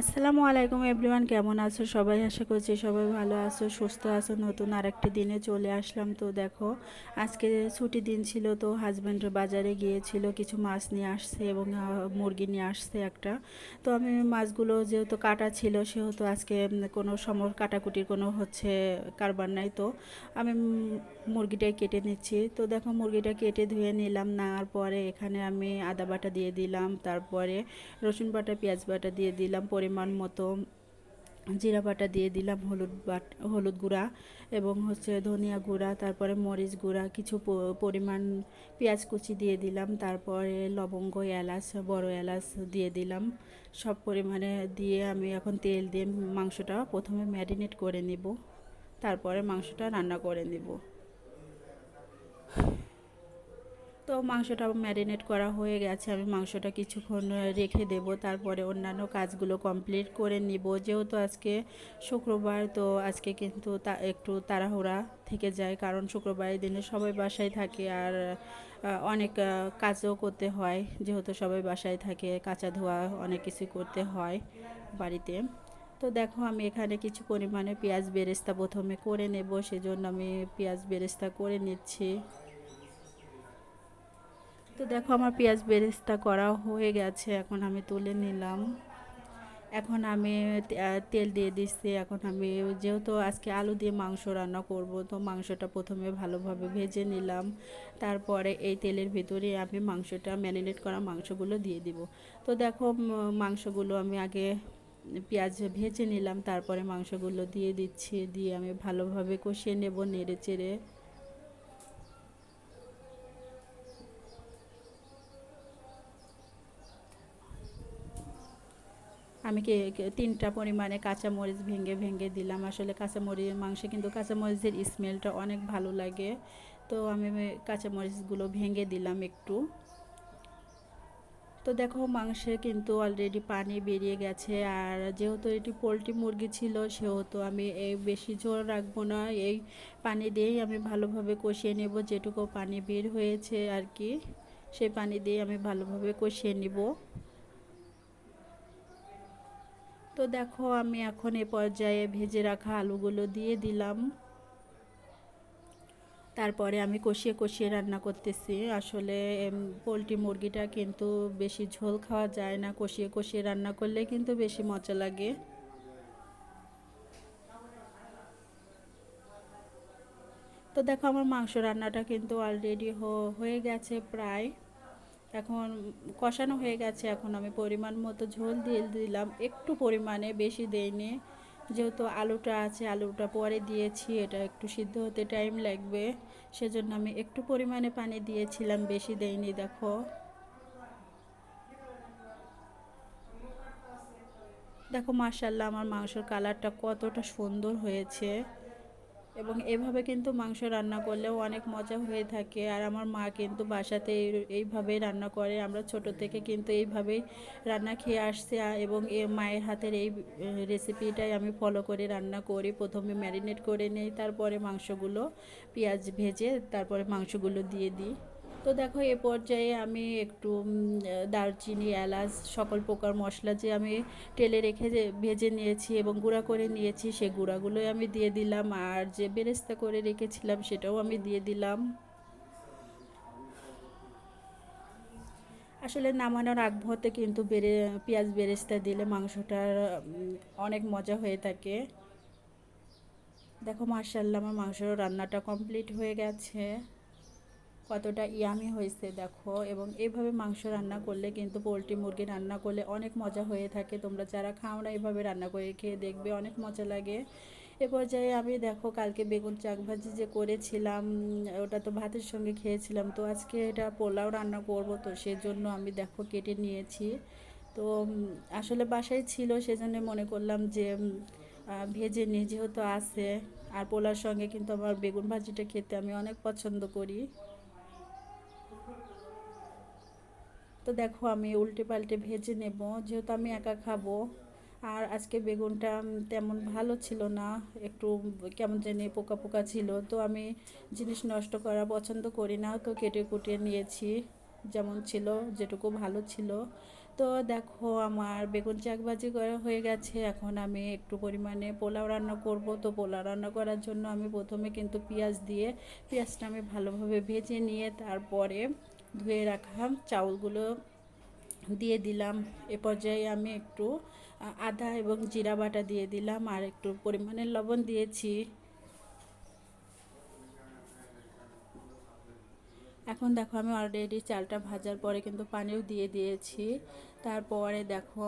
আসসালামু আলাইকুম এভরিওয়ান, কেমন আছো সবাই? আশা করছি সবাই ভালো আছো, সুস্থ আছো। নতুন আরেকটি দিনে চলে আসলাম। তো দেখো, আজকে ছুটি দিন ছিল, তো হাজব্যান্ড বাজারে গিয়েছিল, কিছু মাছ নিয়ে আসছে এবং মুরগি নিয়ে আসছে একটা। তো আমি মাছগুলো যেহেতু কাটা ছিল, সেহেতু আজকে কোনো সময় কাটাকুটির কোনো হচ্ছে কারবার নাই। তো আমি মুরগিটাই কেটে নিচ্ছি। তো দেখো, মুরগিটা কেটে ধুয়ে নিলাম, নেওয়ার পরে এখানে আমি আদা বাটা দিয়ে দিলাম, তারপরে রসুন বাটা, পেঁয়াজ বাটা দিয়ে দিলাম পরিমাণ মতো জিরা বাটা দিয়ে দিলাম, হলুদ বাট, হলুদ গুঁড়া এবং হচ্ছে ধনিয়া গুঁড়া, তারপরে মরিচ গুঁড়া, কিছু পরিমাণ পেঁয়াজ কুচি দিয়ে দিলাম, তারপরে লবঙ্গ, এলাচ, বড় এলাচ দিয়ে দিলাম। সব পরিমাণে দিয়ে আমি এখন তেল দিয়ে মাংসটা প্রথমে ম্যারিনেট করে নিব, তারপরে মাংসটা রান্না করে নিব। তো মাংসটা ম্যারিনেট করা হয়ে গেছে। আমি মাংসটা কিছুক্ষণ রেখে দেব। তারপরে অন্যান্য কাজগুলো কমপ্লিট করে নিব। যেহেতু আজকে শুক্রবার, তো আজকে কিন্তু তা, একটু তাড়াহুড়া থেকে যায়। কারণ শুক্রবারের দিনে সবাই বাসায় থাকে আর অনেক কাজও করতে হয়। যেহেতু সবাই বাসায় থাকে, কাঁচা ধোয়া অনেক কিছু করতে হয় বাড়িতে। তো দেখো, আমি এখানে কিছু পরিমাণে পেঁয়াজ বেরেস্তা প্রথমে করে নেব। সেজন্য আমি পেঁয়াজ বেরেস্তা করে নিচ্ছি। তো দেখো আমার পেঁয়াজ বেরেস্তা করা হয়ে গেছে, এখন আমি তুলে নিলাম। এখন আমি তেল দিয়ে দিচ্ছি এখন আমি যেহেতু আজকে আলু দিয়ে মাংস রান্না করব, তো মাংসটা প্রথমে ভালোভাবে ভেজে নিলাম। তারপরে এই তেলের ভিতরে আমি মাংসটা ম্যারিনেট করা মাংসগুলো দিয়ে দিব। তো দেখো মাংসগুলো আমি আগে পেঁয়াজ ভেজে নিলাম, তারপরে মাংসগুলো দিয়ে দিচ্ছি, দিয়ে আমি ভালোভাবে কষিয়ে নেব নেড়ে চেড়ে আমি কে তিনটা পরিমাণে কাঁচামরিচ ভেঙে ভেঙে দিলাম। আসলে কাঁচামরিচ, মাংসে কিন্তু কাঁচামরিচের স্মেলটা অনেক ভালো লাগে। তো আমি কাঁচামরিচগুলো ভেঙে দিলাম একটু। তো দেখো, মাংসে কিন্তু অলরেডি পানি বেরিয়ে গেছে। আর যেহেতু এটি পোলট্রি মুরগি ছিল, সেহেতু আমি এই বেশি জোর রাখব না। এই পানি দিয়েই আমি ভালোভাবে কষিয়ে নেব, যেটুকু পানি বের হয়েছে আর কি সেই পানি দিয়ে আমি ভালোভাবে কষিয়ে নিব তো দেখো, আমি এখন এ পর্যায়ে ভেজে রাখা আলুগুলো দিয়ে দিলাম। তারপরে আমি কষিয়ে কষিয়ে রান্না করতেছি। আসলে পোলট্রি মুরগিটা কিন্তু বেশি ঝোল খাওয়া যায় না। কষিয়ে কষিয়ে রান্না করলে কিন্তু বেশি মজা লাগে। তো দেখো, আমার মাংস রান্নাটা কিন্তু অলরেডি হয়ে গেছে প্রায়। এখন কষানো হয়ে গেছে, এখন আমি পরিমাণ মতো ঝোল দিয়ে দিলাম, একটু পরিমাণে, বেশি দেইনি। যেহেতু আলুটা আছে, আলুটা পরে দিয়েছি, এটা একটু সিদ্ধ হতে টাইম লাগবে, সেজন্য আমি একটু পরিমাণে পানি দিয়েছিলাম, বেশি দেইনি, দেখো। দেখো মার্শাল্লাহ আমার মাংসের কালারটা কতটা সুন্দর হয়েছে। এবং এভাবে কিন্তু মাংস রান্না করলেও অনেক মজা হয়ে থাকে। আর আমার মা কিন্তু বাসাতে এই- এইভাবেই রান্না করে। আমরা ছোট থেকে কিন্তু এইভাবেই রান্না খেয়ে আসছে এবং এ মায়ের হাতের এই রেসিপিটাই আমি ফলো করে রান্না করি। প্রথমে ম্যারিনেট করে নেই, তারপরে মাংসগুলো পেঁয়াজ ভেজে তারপরে মাংসগুলো দিয়ে দিই। তো দেখো, এ পর্যায়ে আমি একটু দারচিনি, এলাচ, সকল প্রকার মশলা যে আমি তেলে রেখে ভেজে নিয়েছি এবং গুঁড়া করে নিয়েছি, সে গুঁড়াগুলোই আমি দিয়ে দিলাম। আর যে বেরেস্তা করে রেখেছিলাম, সেটাও আমি দিয়ে দিলাম। আসলে নামানোর আগ মুহূর্তে কিন্তু বেড়ে পেঁয়াজ বেরেস্তা দিলে মাংসটার অনেক মজা হয়ে থাকে। দেখো মার্শাল্লাহ আমার মাংস রান্নাটা কমপ্লিট হয়ে গেছে। কতটা ইয়ামি হয়েছে দেখো, এবং এইভাবে মাংস রান্না করলে কিন্তু পোলট্রি মুরগি রান্না করলে অনেক মজা হয়ে থাকে। তোমরা যারা খাও না এইভাবে রান্না করে খেয়ে দেখবে, অনেক মজা লাগে। এ পর্যায়ে আমি দেখো, কালকে বেগুন চাক ভাজি যে করেছিলাম, ওটা তো ভাতের সঙ্গে খেয়েছিলাম। তো আজকে এটা পোলাও রান্না করব, তো সেজন্য আমি দেখো কেটে নিয়েছি। তো আসলে বাসায় ছিল, সেজন্য মনে করলাম যে ভেজে নিই যেহেতু আছে। আর পোলার সঙ্গে কিন্তু আমার বেগুন ভাজিটা খেতে আমি অনেক পছন্দ করি। তো দেখো আমি উল্টে পাল্টে ভেজে নেব, যেহেতু আমি একা খাব। আর আজকে বেগুনটা তেমন ভালো ছিল না, একটু কেমন জানি পোকা পোকা ছিল। তো আমি জিনিস নষ্ট করা পছন্দ করি না, তো কেটে কুটিয়ে নিয়েছি, যেমন ছিল, যেটুকু ভালো ছিল। তো দেখো আমার বেগুন চাকবাজি করা হয়ে গেছে, এখন আমি একটু পরিমাণে পোলাও রান্না করব। তো পোলাও রান্না করার জন্য আমি প্রথমে কিন্তু পেঁয়াজ দিয়ে, পেঁয়াজটা আমি ভালোভাবে ভেজে নিয়ে তারপরে ধুয়ে রাখা চাউলগুলো দিয়ে দিলাম। এ পর্যায়ে আমি একটু আদা এবং জিরা বাটা দিয়ে দিলাম আর একটু পরিমাণে লবণ দিয়েছি। এখন দেখো আমি অলরেডি চালটা ভাজার পরে কিন্তু পানিও দিয়ে দিয়েছি। তারপরে দেখো,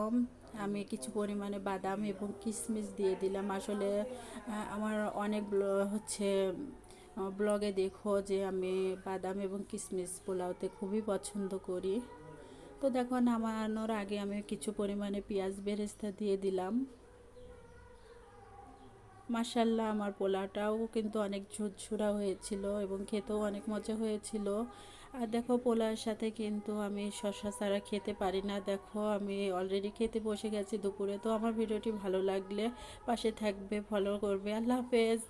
আমি কিছু পরিমাণে বাদাম এবং কিশমিশ দিয়ে দিলাম। আসলে আমার অনেক হচ্ছে ব্লগে দেখো যে আমি বাদাম এবং কিশমিশ পোলাওতে খুবই পছন্দ করি। তো দেখো, নামানোর আগে আমি কিছু পরিমাণে পেঁয়াজ বেরেস্তা দিয়ে দিলাম। মাসাল্লাহ আমার পোলাওটাও কিন্তু অনেক ঝুরঝুরা হয়েছিল এবং খেতেও অনেক মজা হয়েছিল। আর দেখো পোলাওর সাথে কিন্তু আমি শসা ছাড়া খেতে পারি না। দেখো, আমি অলরেডি খেতে বসে গেছি, দুপুরে তো আমার ভিডিওটি ভালো লাগলে পাশে থাকবে ফলো করবে। আল্লাহ হাফেজ।